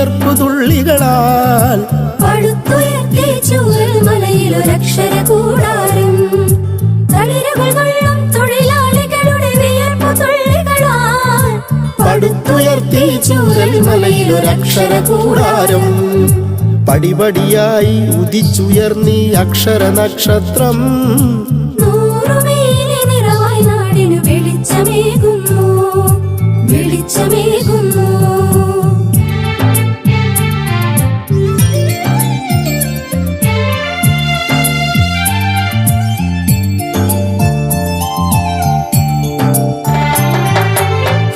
വിയർപ്പു തുള്ളികളാൽ പടുത്തുയർത്തി ചൂരൽ മലയിലൊരക്ഷര കൂടാരം. തളിരുകൾ കൊള്ളും തൊഴിലാളികളുടെ വിയർപ്പു തുള്ളികളാൽ പടുത്തുയർത്തി ചൂരൽ മലയിലൊരക്ഷര കൂടാരം. പടിപടിയായി ഉദിച്ചുയർന്നീ അക്ഷര നക്ഷത്രം.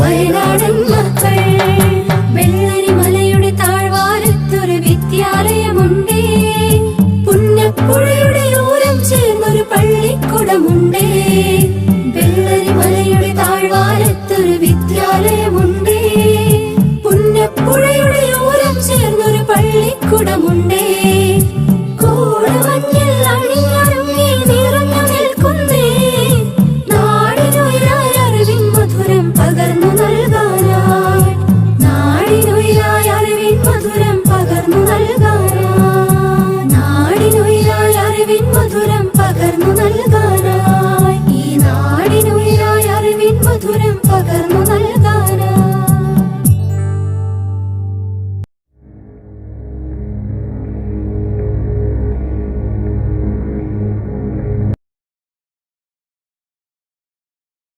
വയനാടൻ മക്കൾ. വെള്ളരി മലയുടെ താഴ്വാരത്തൊരു വിദ്യാലയമുണ്ടേ.